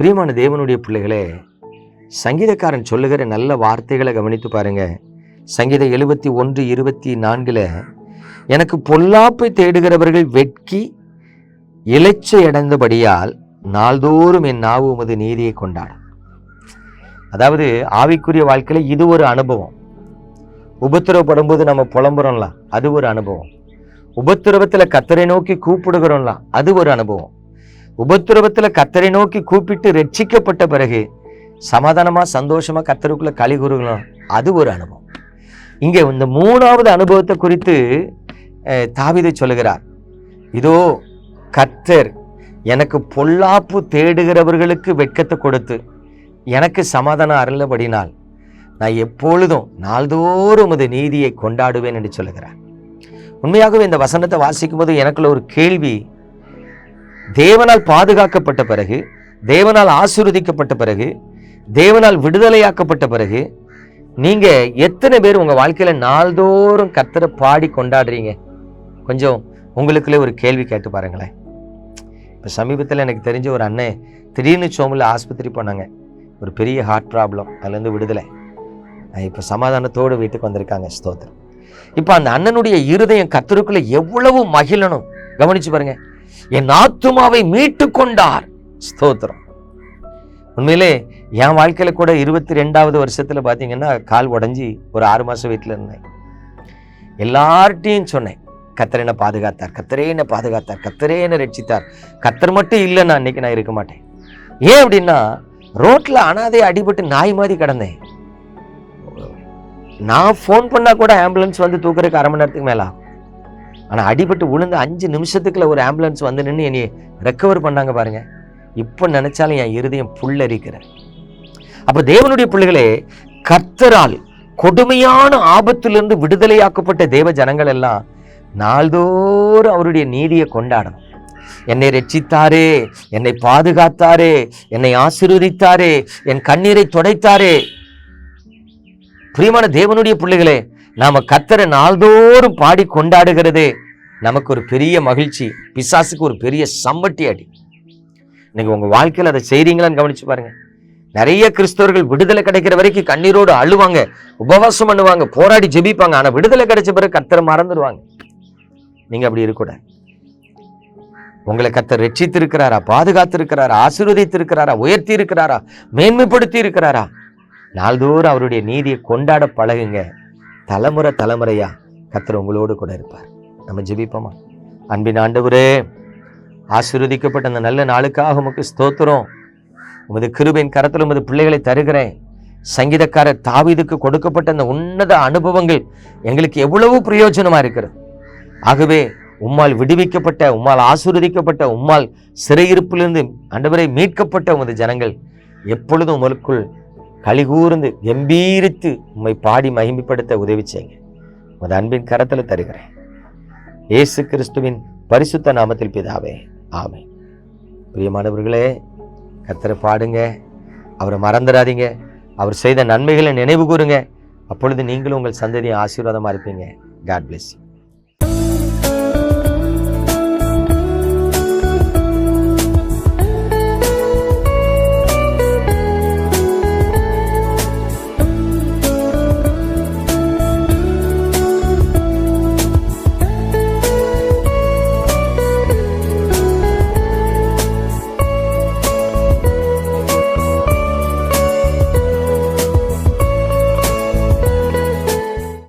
பிரியமான தேவனுடைய பிள்ளைகளே சங்கீதக்காரன் சொல்லுகிற நல்ல வார்த்தைகளை கவனித்து பாருங்க. சங்கீதம் எழுபத்தி ஒன்று இருபத்தி நான்கில் எனக்கு பொல்லாப்பை தேடுகிறவர்கள் வெட்கி இளைச்சை அடைந்தபடியால் நாள்தோறும் என் நாவு உமது நீதியை கொண்டாடும். அதாவது ஆவிக்குரிய வாழ்க்கையில் இது ஒரு அனுபவம். உபத்திரவப்படும் போது நம்ம புலம்புறோம்ல அது ஒரு அனுபவம். உபத்திரவத்தில் கத்தரை நோக்கி கூப்பிடுகிறோம்ல அது ஒரு அனுபவம். உபத்திரவத்தில் கத்தரை நோக்கி கூப்பிட்டு ரட்சிக்கப்பட்ட பிறகு சமாதானமாக சந்தோஷமாக கத்தருக்குள்ள களி கூறுகளும் அது ஒரு அனுபவம். இங்கே இந்த மூணாவது அனுபவத்தை குறித்து தாவிதை சொல்லுகிறார். இதோ கத்தர் எனக்கு பொல்லாப்பு தேடுகிறவர்களுக்கு வெட்கத்தை கொடுத்து எனக்கு சமாதானம் அருளபடினால் நான் எப்பொழுதும் நாள்தோறும் உமது நீதியை கொண்டாடுவேன் என்று சொல்லுகிறார். உண்மையாகவே இந்த வசனத்தை வாசிக்கும் போது எனக்குள்ள ஒரு கேள்வி தேவனால் பாதுகாக்கப்பட்ட பிறகு தேவனால் ஆசீர்வதிக்கப்பட்ட பிறகு தேவனால் விடுதலையாக்கப்பட்ட பிறகு நீங்க எத்தனை பேர் உங்க வாழ்க்கையில நாள்தோறும் கத்தரை பாடி கொண்டாடுறீங்க? கொஞ்சம் உங்களுக்குள்ளே ஒரு கேள்வி கேட்டு பாருங்களேன். இப்போ சமீபத்தில் எனக்கு தெரிஞ்ச ஒரு அண்ணன் திடீர்னு சோமில் ஆஸ்பத்திரி போனாங்க. ஒரு பெரிய ஹார்ட் ப்ராப்ளம் அதுலேருந்து விடுதலை. இப்போ சமாதானத்தோடு வீட்டுக்கு வந்திருக்காங்க ஸ்தோத்திரம். இப்போ அந்த அண்ணனுடைய இருதயம் கத்தருக்குள்ளே எவ்வளவு மகிழணும்? கவனிச்சு பாருங்கள் என் ஆத்துமாவை மீட்டு கொண்டார் ஸ்தோத்திரம். உண்மையிலே என் வாழ்க்கையில கூட இருபத்தி ரெண்டாவது வருஷத்துல பார்த்தீங்கன்னா கால் உடைஞ்சி ஒரு ஆறு மாசம் வீட்டில் இருந்தேன். எல்லார்ட்டையும் சொன்னேன் கத்தர் என்ன பாதுகாத்தார் கத்தரே என்ன பாதுகாத்தார் கத்தரே என்ன ரட்சித்தார். கத்தர் மட்டும் இல்லைன்னா அன்னைக்கு நான் இருக்க மாட்டேன். ஏன் அப்படின்னா ரோட்ல அனாதை அடிபட்டு நாய் மாதிரி கிடந்தேன். நான் ஃபோன் பண்ணா கூட ஆம்புலன்ஸ் வந்து தூக்குறதுக்கு அரை மணி நேரத்துக்கு மேல ஆகும். ஆனால் அடிபட்டு விழுந்து அஞ்சு நிமிஷத்துக்குள்ள ஒரு ஆம்புலன்ஸ் வந்து நின்று என்னை ரெக்கவர் பண்ணாங்க பாருங்க. இப்போ நினைச்சாலும் என் இருதயம் புல்லரிக்கிற. அப்போ தேவனுடைய பிள்ளைகளே கர்த்தரால் கொடுமையான ஆபத்திலிருந்து விடுதலையாக்கப்பட்ட தேவ ஜனங்கள் எல்லாம் நாள்தோறும் அவருடைய நீதியை கொண்டாடணும். என்னை ரட்சித்தாரே என்னை பாதுகாத்தாரே என்னை ஆசீர்வதித்தாரே என் கண்ணீரை துடைத்தாரே பிரியமான தேவனுடைய பிள்ளைகளே நாம கத்தரை நாள்தோறும் பாடி கொண்டாடுகிறதே. நமக்கு ஒரு பெரிய மகிழ்ச்சி பிசாசுக்கு ஒரு பெரிய சம்பட்டி அடி. இன்னைக்கு உங்கள் வாழ்க்கையில் அதை செய்கிறீங்களான்னு கவனிச்சு பாருங்க. நிறைய கிறிஸ்தவர்கள் விடுதலை கிடைக்கிற வரைக்கும் கண்ணீரோடு அழுவாங்க உபவாசம் பண்ணுவாங்க போராடி ஜெபிப்பாங்க ஆனால் விடுதலை கிடைச்ச பிறகு கத்தரை மறந்துடுவாங்க. நீங்கள் அப்படி இருக்கக்கூடாது. உங்களை கத்தர் ரட்சித்திருக்கிறாரா இருக்கிறாரா பாதுகாத்து இருக்கிறாரா உயர்த்தி இருக்கிறாரா மேன்மைப்படுத்தி இருக்கிறாரா நாள்தோறும் அவருடைய நீதியை கொண்டாட பழகுங்க. தலைமுறை தலைமுறையா கத்தர் உங்களோடு கூட இருப்பார். நம்ம ஜெபிப்போமா? அன்பின் ஆண்டவரே ஆசீர்வதிக்கப்பட்ட அந்த நல்ல நாளுக்காக உமக்கு ஸ்தோத்திரம். உமது கிருபையின் கரத்தில் உமது பிள்ளைகளை தருகிறேன். சங்கீதக்காரர் தாவிதுக்கு கொடுக்கப்பட்ட அந்த உன்னத அனுபவங்கள் எங்களுக்கு எவ்வளவு பிரயோஜனமாக இருக்கிறது. ஆகவே உம்மால் விடுவிக்கப்பட்ட உம்மால் ஆசீர்வதிக்கப்பட்ட உம்மால் சிறையிருப்பிலிருந்து ஆண்டவரை மீட்கப்பட்ட உமது ஜனங்கள் எப்பொழுதும் உங்களுக்குள் கலிகூர்ந்து கம்பீரித்து உம்மை பாடி மகிமைப்படுத்த உதவி செய்யுங்க உமது அன்பின் கரத்தில் தருகிறேன். இயேசு கிறிஸ்துவின் பரிசுத்த நாமத்தில் பிதாவே ஆமை பிரியமானவர்களே கத்தரை பாடுங்க. அவரை மறந்துடாதீங்க. அவர் செய்த நன்மைகளை நினைவு கூறுங்க. அப்பொழுது நீங்களும் உங்கள் சந்ததியை ஆசீர்வாதமாக இருப்பீங்க. God bless